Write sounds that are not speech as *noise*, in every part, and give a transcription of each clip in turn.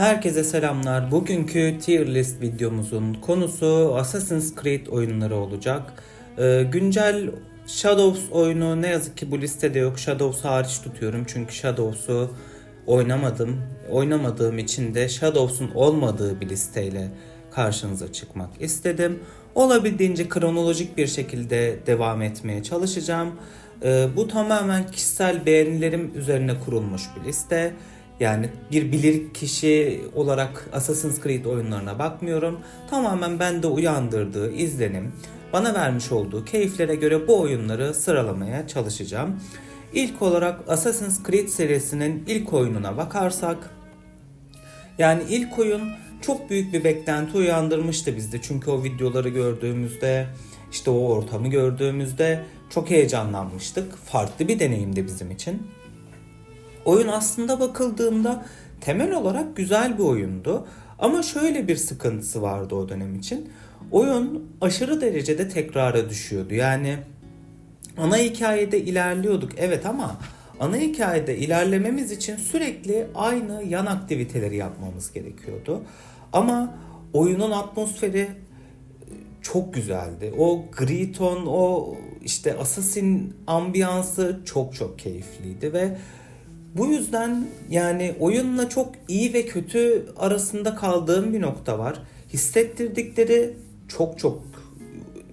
Herkese selamlar. Bugünkü tier list videomuzun konusu Assassin's Creed oyunları olacak. Ee, güncel Shadows oyunu ne yazık ki bu listede yok. Shadows hariç tutuyorum çünkü Shadows'u oynamadım. Oynamadığım için de Shadows'un olmadığı bir listeyle karşınıza çıkmak istedim. Olabildiğince kronolojik bir şekilde devam etmeye çalışacağım. Ee, bu tamamen kişisel beğenilerim üzerine kurulmuş bir liste. Yani bir bilir kişi olarak Assassin's Creed oyunlarına bakmıyorum. Tamamen bende uyandırdığı izlenim, bana vermiş olduğu keyiflere göre bu oyunları sıralamaya çalışacağım. İlk olarak Assassin's Creed serisinin ilk oyununa bakarsak, yani ilk oyun çok büyük bir beklenti uyandırmıştı bizde. Çünkü o videoları gördüğümüzde, işte o ortamı gördüğümüzde çok heyecanlanmıştık. Farklı bir deneyimdi bizim için. Oyun aslında bakıldığında temel olarak güzel bir oyundu. Ama şöyle bir sıkıntısı vardı o dönem için. Oyun aşırı derecede tekrara düşüyordu. Yani ana hikayede ilerliyorduk evet ama ana hikayede ilerlememiz için sürekli aynı yan aktiviteleri yapmamız gerekiyordu. Ama oyunun atmosferi çok güzeldi. O gri ton, o işte Assassin ambiyansı çok çok keyifliydi ve bu yüzden yani oyunla çok iyi ve kötü arasında kaldığım bir nokta var. Hissettirdikleri çok çok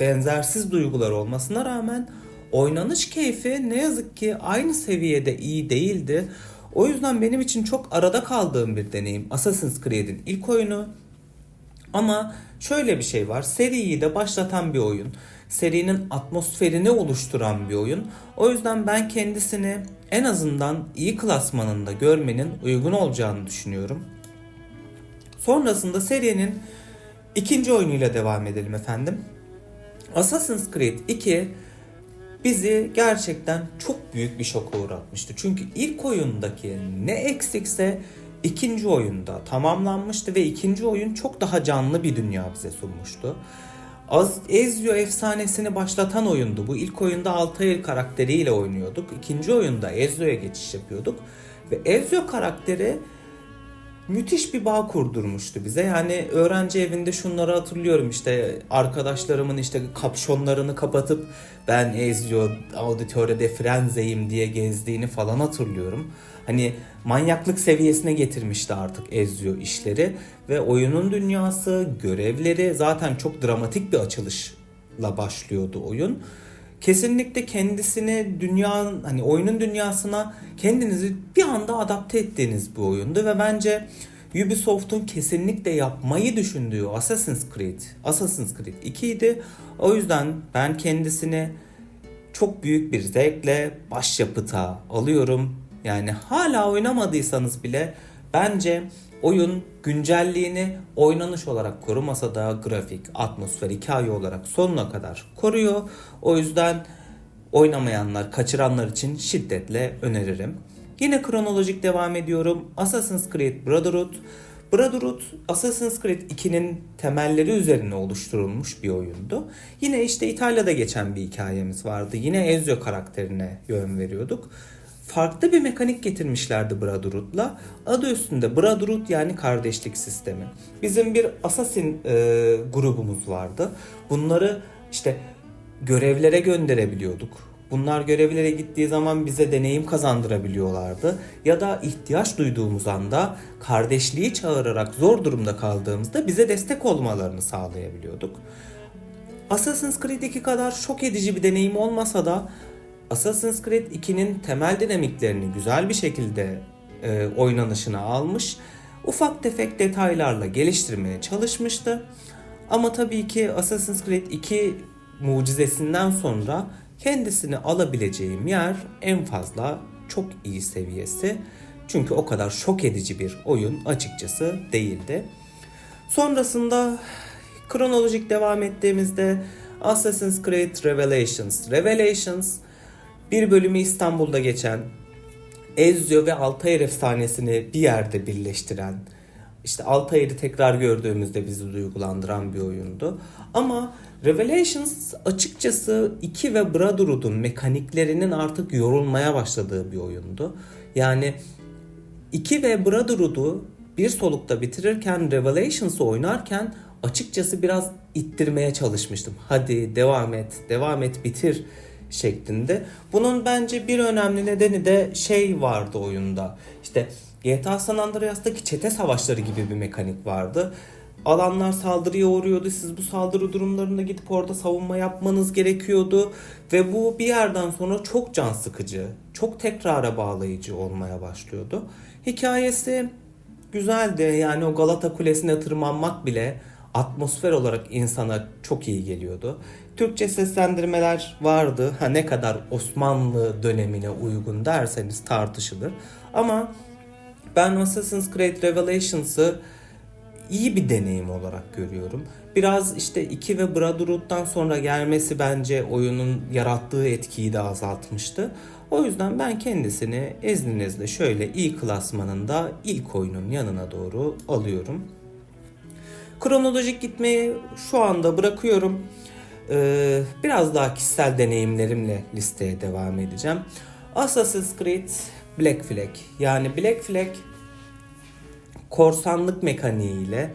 benzersiz duygular olmasına rağmen oynanış keyfi ne yazık ki aynı seviyede iyi değildi. O yüzden benim için çok arada kaldığım bir deneyim Assassin's Creed'in ilk oyunu. Ama şöyle bir şey var. Seriyi de başlatan bir oyun. Serinin atmosferini oluşturan bir oyun. O yüzden ben kendisini en azından iyi klasmanında görmenin uygun olacağını düşünüyorum. Sonrasında serinin ikinci oyunuyla devam edelim efendim. Assassin's Creed 2 bizi gerçekten çok büyük bir şoka uğratmıştı. Çünkü ilk oyundaki ne eksikse ikinci oyunda tamamlanmıştı ve ikinci oyun çok daha canlı bir dünya bize sunmuştu. Az Ezio efsanesini başlatan oyundu. Bu ilk oyunda Altair karakteriyle oynuyorduk. İkinci oyunda Ezio'ya geçiş yapıyorduk. Ve Ezio karakteri müthiş bir bağ kurdurmuştu bize. Yani öğrenci evinde şunları hatırlıyorum işte arkadaşlarımın işte kapşonlarını kapatıp ben Ezio Auditore de Firenze'yim diye gezdiğini falan hatırlıyorum. Hani manyaklık seviyesine getirmişti artık Ezio işleri ve oyunun dünyası, görevleri zaten çok dramatik bir açılışla başlıyordu oyun. Kesinlikle kendisini dünya hani oyunun dünyasına kendinizi bir anda adapte ettiğiniz bir oyundu ve bence Ubisoft'un kesinlikle yapmayı düşündüğü Assassin's Creed, Assassin's Creed 2 idi. O yüzden ben kendisini çok büyük bir zevkle başyapıta alıyorum. Yani hala oynamadıysanız bile bence oyun güncelliğini oynanış olarak korumasa da grafik, atmosfer, hikaye olarak sonuna kadar koruyor. O yüzden oynamayanlar, kaçıranlar için şiddetle öneririm. Yine kronolojik devam ediyorum. Assassin's Creed Brotherhood. Brotherhood Assassin's Creed 2'nin temelleri üzerine oluşturulmuş bir oyundu. Yine işte İtalya'da geçen bir hikayemiz vardı. Yine Ezio karakterine yön veriyorduk farklı bir mekanik getirmişlerdi Brotherhood'la. Adı üstünde Brotherhood yani kardeşlik sistemi. Bizim bir assassin e, grubumuz vardı. Bunları işte görevlere gönderebiliyorduk. Bunlar görevlere gittiği zaman bize deneyim kazandırabiliyorlardı. Ya da ihtiyaç duyduğumuz anda kardeşliği çağırarak zor durumda kaldığımızda bize destek olmalarını sağlayabiliyorduk. Assassin's Creed 2 kadar şok edici bir deneyim olmasa da Assassin's Creed 2'nin temel dinamiklerini güzel bir şekilde e, oynanışına almış. Ufak tefek detaylarla geliştirmeye çalışmıştı. Ama tabii ki Assassin's Creed 2 mucizesinden sonra kendisini alabileceğim yer en fazla çok iyi seviyesi. Çünkü o kadar şok edici bir oyun açıkçası değildi. Sonrasında kronolojik devam ettiğimizde Assassin's Creed Revelations. Revelations bir bölümü İstanbul'da geçen, Ezio ve Altair efsanesini bir yerde birleştiren, işte Altair'i tekrar gördüğümüzde bizi duygulandıran bir oyundu. Ama Revelations açıkçası 2 ve Brotherhood'un mekaniklerinin artık yorulmaya başladığı bir oyundu. Yani 2 ve Brotherhood'u bir solukta bitirirken Revelations'ı oynarken açıkçası biraz ittirmeye çalışmıştım. Hadi devam et, devam et, bitir şeklinde. Bunun bence bir önemli nedeni de şey vardı oyunda. İşte GTA San Andreas'taki çete savaşları gibi bir mekanik vardı. Alanlar saldırıya uğruyordu. Siz bu saldırı durumlarında gidip orada savunma yapmanız gerekiyordu. Ve bu bir yerden sonra çok can sıkıcı, çok tekrara bağlayıcı olmaya başlıyordu. Hikayesi güzeldi. Yani o Galata Kulesi'ne tırmanmak bile atmosfer olarak insana çok iyi geliyordu. Türkçe seslendirmeler vardı. Ha ne kadar Osmanlı dönemine uygun derseniz tartışılır. Ama ben Assassin's Creed Revelations'ı iyi bir deneyim olarak görüyorum. Biraz işte 2 ve Brotherhood'dan sonra gelmesi bence oyunun yarattığı etkiyi de azaltmıştı. O yüzden ben kendisini izninizle şöyle iyi klasmanında ilk oyunun yanına doğru alıyorum. Kronolojik gitmeyi şu anda bırakıyorum. Ee, biraz daha kişisel deneyimlerimle listeye devam edeceğim. Assassin's Creed Black Flag. Yani Black Flag korsanlık mekaniğiyle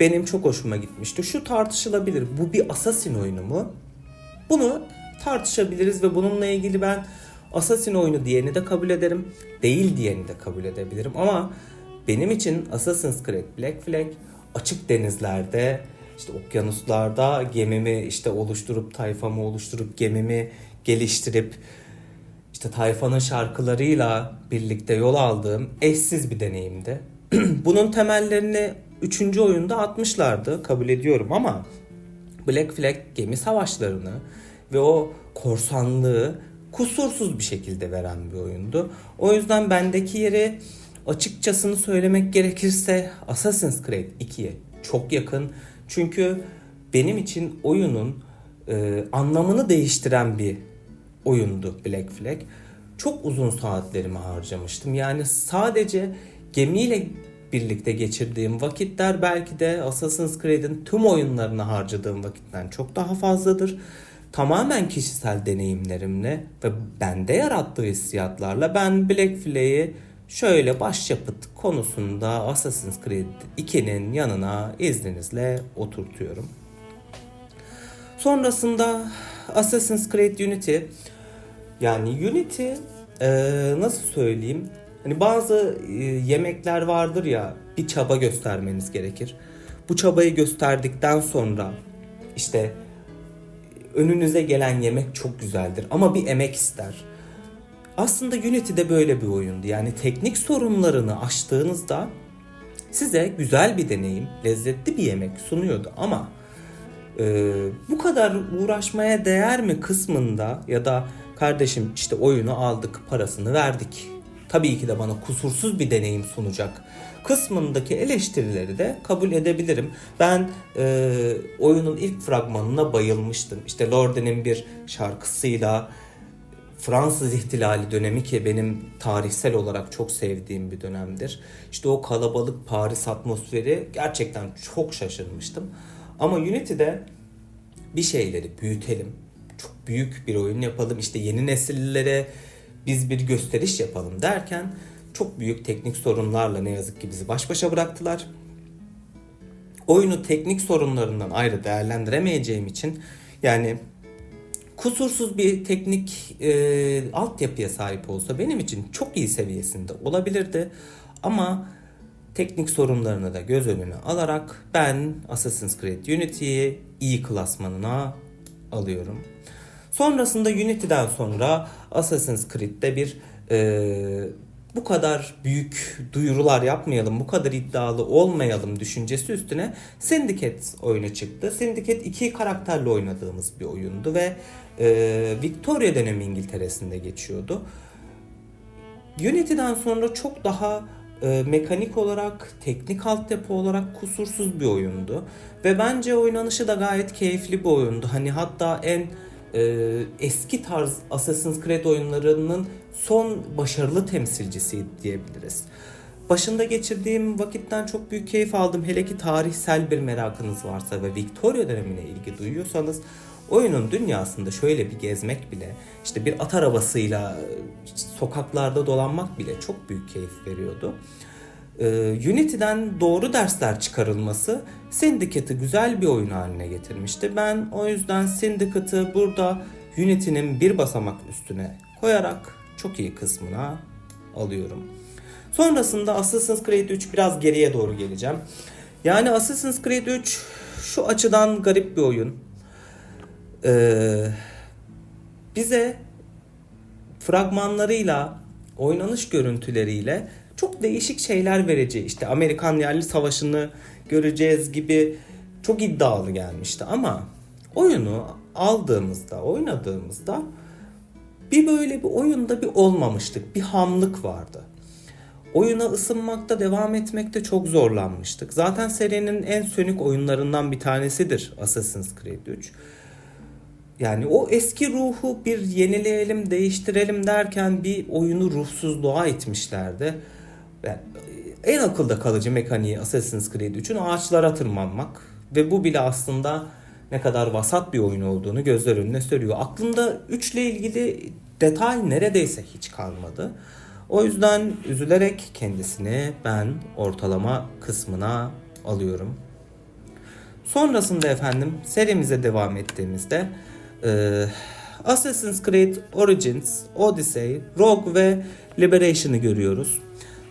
benim çok hoşuma gitmişti. Şu tartışılabilir. Bu bir Assassin oyunu mu? Bunu tartışabiliriz ve bununla ilgili ben Assassin oyunu diyeni de kabul ederim. Değil diyeni de kabul edebilirim. Ama benim için Assassin's Creed Black Flag açık denizlerde işte okyanuslarda gemimi işte oluşturup tayfamı oluşturup gemimi geliştirip işte tayfanın şarkılarıyla birlikte yol aldığım eşsiz bir deneyimdi. *clears throat* Bunun temellerini 3. oyunda atmışlardı kabul ediyorum ama Black Flag gemi savaşlarını ve o korsanlığı kusursuz bir şekilde veren bir oyundu. O yüzden bendeki yeri açıkçasını söylemek gerekirse Assassin's Creed 2'ye çok yakın. Çünkü benim için oyunun e, anlamını değiştiren bir oyundu Black Flag. Çok uzun saatlerimi harcamıştım. Yani sadece gemiyle birlikte geçirdiğim vakitler belki de Assassin's Creed'in tüm oyunlarına harcadığım vakitten çok daha fazladır. Tamamen kişisel deneyimlerimle ve bende yarattığı hissiyatlarla ben Black Flag'i şöyle başyapıt konusunda Assassin's Creed 2'nin yanına izninizle oturtuyorum. Sonrasında Assassin's Creed Unity yani Unity e, nasıl söyleyeyim hani bazı e, yemekler vardır ya bir çaba göstermeniz gerekir. Bu çabayı gösterdikten sonra işte önünüze gelen yemek çok güzeldir ama bir emek ister. Aslında Unity de böyle bir oyundu. Yani teknik sorunlarını aştığınızda size güzel bir deneyim, lezzetli bir yemek sunuyordu ama e, bu kadar uğraşmaya değer mi kısmında ya da kardeşim işte oyunu aldık, parasını verdik. Tabii ki de bana kusursuz bir deneyim sunacak kısmındaki eleştirileri de kabul edebilirim. Ben e, oyunun ilk fragmanına bayılmıştım. İşte Lorde'nin bir şarkısıyla Fransız ihtilali dönemi ki benim tarihsel olarak çok sevdiğim bir dönemdir. İşte o kalabalık Paris atmosferi gerçekten çok şaşırmıştım. Ama Unity'de bir şeyleri büyütelim. Çok büyük bir oyun yapalım. İşte yeni nesillere biz bir gösteriş yapalım derken çok büyük teknik sorunlarla ne yazık ki bizi baş başa bıraktılar. Oyunu teknik sorunlarından ayrı değerlendiremeyeceğim için yani kusursuz bir teknik e, altyapıya sahip olsa benim için çok iyi seviyesinde olabilirdi. Ama teknik sorunlarını da göz önüne alarak ben Assassin's Creed Unity'yi iyi klasmanına alıyorum. Sonrasında Unity'den sonra Assassin's Creed'de bir e, bu kadar büyük duyurular yapmayalım, bu kadar iddialı olmayalım düşüncesi üstüne Syndicate oyunu çıktı. Syndicate iki karakterle oynadığımız bir oyundu ve e, Victoria dönemi İngiltere'sinde geçiyordu. Unity'den sonra çok daha e, mekanik olarak, teknik altyapı olarak kusursuz bir oyundu. Ve bence oynanışı da gayet keyifli bir oyundu. Hani hatta en e, eski tarz Assassin's Creed oyunlarının son başarılı temsilcisi diyebiliriz. Başında geçirdiğim vakitten çok büyük keyif aldım. Hele ki tarihsel bir merakınız varsa ve Victoria dönemine ilgi duyuyorsanız oyunun dünyasında şöyle bir gezmek bile, işte bir at arabasıyla sokaklarda dolanmak bile çok büyük keyif veriyordu. Ee, Unity'den doğru dersler çıkarılması Syndicate'ı güzel bir oyun haline getirmişti. Ben o yüzden Syndicate'ı burada Unity'nin bir basamak üstüne koyarak çok iyi kısmına alıyorum. Sonrasında Assassin's Creed 3 biraz geriye doğru geleceğim. Yani Assassin's Creed 3 şu açıdan garip bir oyun. Ee, bize fragmanlarıyla, oynanış görüntüleriyle çok değişik şeyler vereceği işte Amerikan yerli savaşını göreceğiz gibi çok iddialı gelmişti ama oyunu aldığımızda, oynadığımızda bir böyle bir oyunda bir olmamıştık, bir hamlık vardı. Oyuna ısınmakta, devam etmekte çok zorlanmıştık. Zaten serinin en sönük oyunlarından bir tanesidir Assassin's Creed 3. Yani o eski ruhu bir yenileyelim, değiştirelim derken bir oyunu ruhsuzluğa itmişlerdi. Yani en akılda kalıcı mekaniği Assassin's Creed 3'ün ağaçlara tırmanmak ve bu bile aslında ne kadar vasat bir oyun olduğunu gözler önüne seriyor. Aklımda 3 ile ilgili detay neredeyse hiç kalmadı. O yüzden üzülerek kendisini ben ortalama kısmına alıyorum. Sonrasında efendim serimize devam ettiğimizde e, Assassin's Creed Origins, Odyssey, Rogue ve Liberation'ı görüyoruz.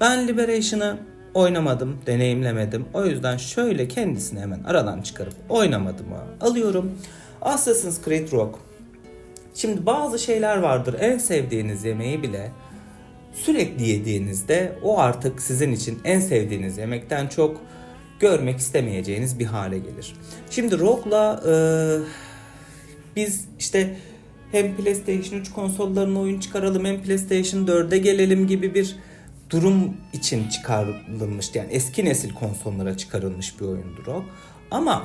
Ben Liberation'ı oynamadım, deneyimlemedim. O yüzden şöyle kendisini hemen aradan çıkarıp oynamadığımı alıyorum. Assassin's Creed Rogue. Şimdi bazı şeyler vardır. En sevdiğiniz yemeği bile sürekli yediğinizde o artık sizin için en sevdiğiniz yemekten çok görmek istemeyeceğiniz bir hale gelir. Şimdi Rogue'la e, biz işte hem PlayStation 3 konsollarına oyun çıkaralım hem PlayStation 4'e gelelim gibi bir durum için çıkarılmıştı. Yani eski nesil konsollara çıkarılmış bir oyundur o. Ama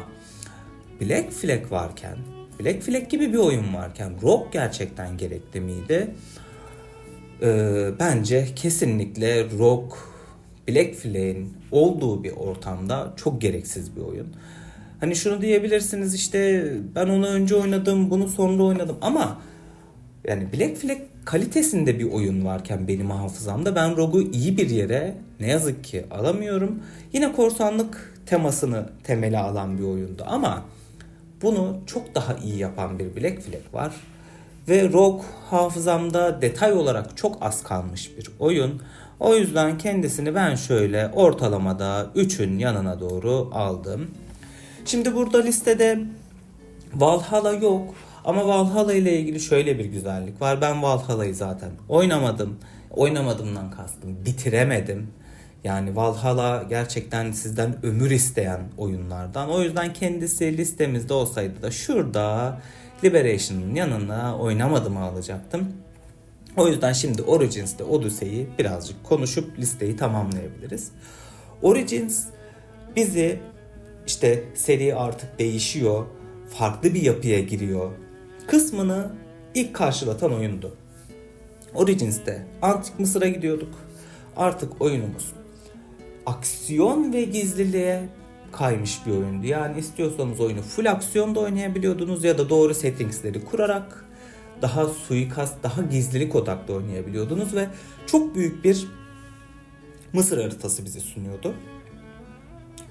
Black Flag varken, Black Flag gibi bir oyun varken Rogue gerçekten gerekli miydi? Ee, bence kesinlikle Rogue Black Flag'in olduğu bir ortamda çok gereksiz bir oyun. Hani şunu diyebilirsiniz işte ben onu önce oynadım, bunu sonra oynadım ama yani Black Flag kalitesinde bir oyun varken benim hafızamda ben Rogue'u iyi bir yere ne yazık ki alamıyorum. Yine korsanlık temasını temeli alan bir oyundu ama bunu çok daha iyi yapan bir Black Flag var. Ve Rogue hafızamda detay olarak çok az kalmış bir oyun. O yüzden kendisini ben şöyle ortalamada 3'ün yanına doğru aldım. Şimdi burada listede Valhalla yok ama Valhalla ile ilgili şöyle bir güzellik var. Ben Valhalla'yı zaten oynamadım. Oynamadımdan kastım bitiremedim. Yani Valhalla gerçekten sizden ömür isteyen oyunlardan. O yüzden kendisi listemizde olsaydı da şurada Liberation'ın yanına oynamadım alacaktım. O yüzden şimdi Origins'te Odyssey'i birazcık konuşup listeyi tamamlayabiliriz. Origins bizi işte seri artık değişiyor, farklı bir yapıya giriyor kısmını ilk karşılatan oyundu. Origins'te Antik Mısır'a gidiyorduk. Artık oyunumuz aksiyon ve gizliliğe kaymış bir oyundu. Yani istiyorsanız oyunu full aksiyonda oynayabiliyordunuz ya da doğru settingsleri kurarak daha suikast, daha gizlilik odaklı oynayabiliyordunuz ve çok büyük bir Mısır haritası bize sunuyordu.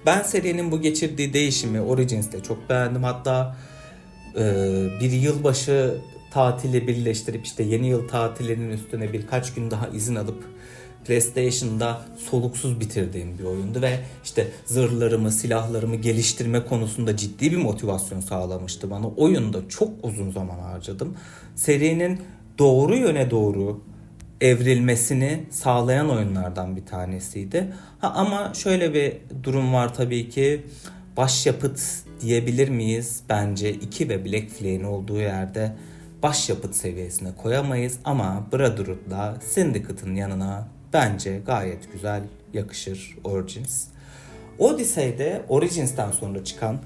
Ben serinin bu geçirdiği değişimi Origins'te çok beğendim. Hatta bir yılbaşı tatili birleştirip işte yeni yıl tatilinin üstüne birkaç gün daha izin alıp PlayStation'da soluksuz bitirdiğim bir oyundu ve işte zırhlarımı, silahlarımı geliştirme konusunda ciddi bir motivasyon sağlamıştı bana. Oyunda çok uzun zaman harcadım. Serinin doğru yöne doğru evrilmesini sağlayan oyunlardan bir tanesiydi. Ha, ama şöyle bir durum var tabii ki. Başyapıt diyebilir miyiz? Bence 2 ve Black Flag'in olduğu yerde başyapıt seviyesine koyamayız ama Brotherhood'la Syndicate'ın yanına bence gayet güzel yakışır Origins. Odyssey'de Origins'ten sonra çıkan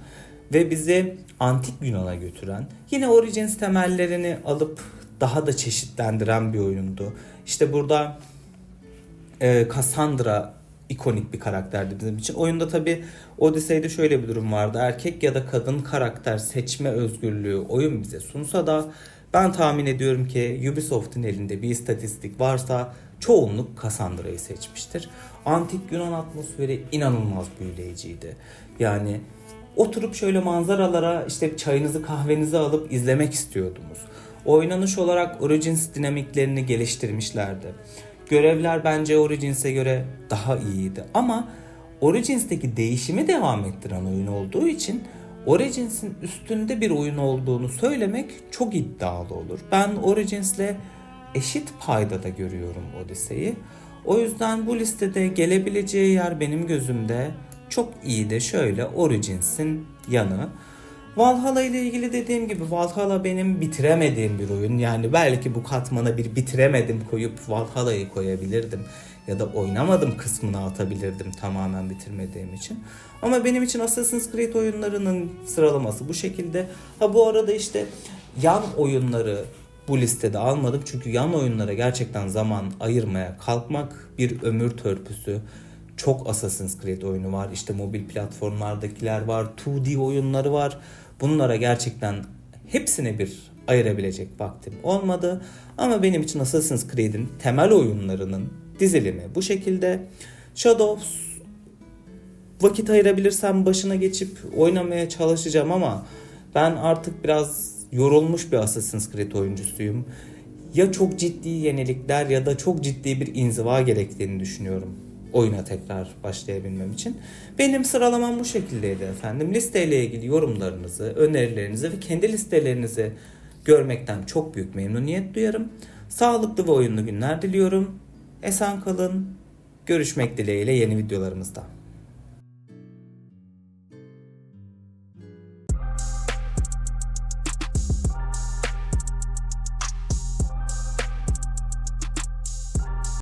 ve bizi antik Yunan'a götüren yine Origins temellerini alıp daha da çeşitlendiren bir oyundu. İşte burada e, Cassandra ikonik bir karakterdi bizim için. Oyunda tabi Odyssey'de şöyle bir durum vardı. Erkek ya da kadın karakter seçme özgürlüğü oyun bize sunsa da ben tahmin ediyorum ki Ubisoft'un elinde bir istatistik varsa çoğunluk Cassandra'yı seçmiştir. antik Yunan atmosferi inanılmaz büyüleyiciydi. Yani oturup şöyle manzaralara işte çayınızı kahvenizi alıp izlemek istiyordunuz. Oynanış olarak Origins dinamiklerini geliştirmişlerdi. Görevler bence Origins'e göre daha iyiydi ama Origins'teki değişimi devam ettiren oyun olduğu için Origins'in üstünde bir oyun olduğunu söylemek çok iddialı olur. Ben Origins'le eşit paydada görüyorum Odyssey'i. O yüzden bu listede gelebileceği yer benim gözümde çok iyi de şöyle Origins'in yanı. Valhalla ile ilgili dediğim gibi Valhalla benim bitiremediğim bir oyun. Yani belki bu katmana bir bitiremedim koyup Valhalla'yı koyabilirdim. Ya da oynamadım kısmını atabilirdim tamamen bitirmediğim için. Ama benim için Assassin's Creed oyunlarının sıralaması bu şekilde. Ha bu arada işte yan oyunları bu listede almadım. Çünkü yan oyunlara gerçekten zaman ayırmaya kalkmak bir ömür törpüsü. Çok Assassin's Creed oyunu var. İşte mobil platformlardakiler var. 2D oyunları var. Bunlara gerçekten hepsine bir ayırabilecek vaktim olmadı. Ama benim için Assassin's Creed'in temel oyunlarının dizilimi bu şekilde. Shadows vakit ayırabilirsem başına geçip oynamaya çalışacağım ama ben artık biraz yorulmuş bir Assassin's Creed oyuncusuyum. Ya çok ciddi yenilikler ya da çok ciddi bir inziva gerektiğini düşünüyorum oyuna tekrar başlayabilmem için. Benim sıralamam bu şekildeydi efendim. Listeyle ilgili yorumlarınızı, önerilerinizi ve kendi listelerinizi görmekten çok büyük memnuniyet duyarım. Sağlıklı ve oyunlu günler diliyorum. Esen kalın. Görüşmek dileğiyle yeni videolarımızda.